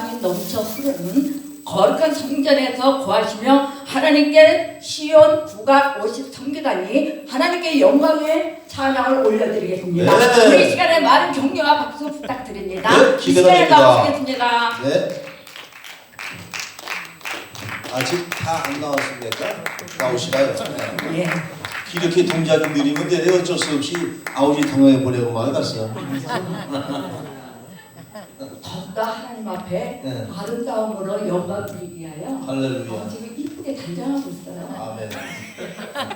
강이 넘쳐 흐르는 거룩한 성전에서 거하시며 하나님께 시온 국악 53기단이 하나님께 영광의 찬양을 올려드리겠습니다. 네. 우리 이 시간에 많은 격려와 박수 부탁드립니다. 네, 이 시간에. 나오시겠습니다. 네. 아직 다 안 나왔습니까? 나오시나요? 네. 예. 이렇게 동작이 느리면 내 어쩔 수 없이 아우지 통화해 보려고 말 갔어. 더욱더 하나님 앞에 네. 아름다움으로 영광 드리기 위하여 어, 할렐루야. 지금 이쁘게 단장하고 있어요. 아멘.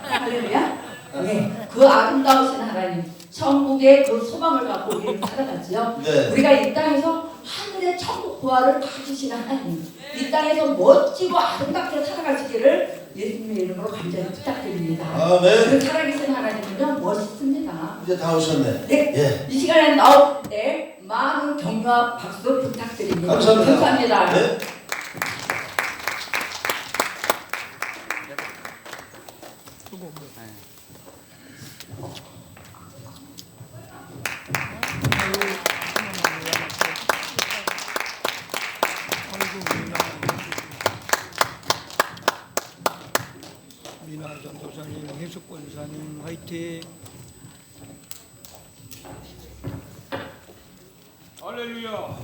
할렐루야. 네, 그 아름다우신 하나님, 천국의 그 소망을 갖고 우리는 살아갔지요. 네. 우리가 이 땅에서 하늘의 천국 부활을 가지신 하나님, 이 땅에서 멋지고 아름답게 살아가시기를 예수님의 이름으로 간절히 부탁드립니다. 아멘. 그 살아계신 하나님은요 멋있습니다. 이제 다 오셨네. 네, 예. 이 시간에 나올 때 많은 격려와 박수 부탁드립니다. 감사합니다. 감사합니다. 네. 미나 전도사님, 해숙 권사님 화이팅. 할렐루야.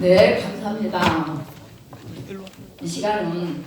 네, 감사합니다. 이 시간은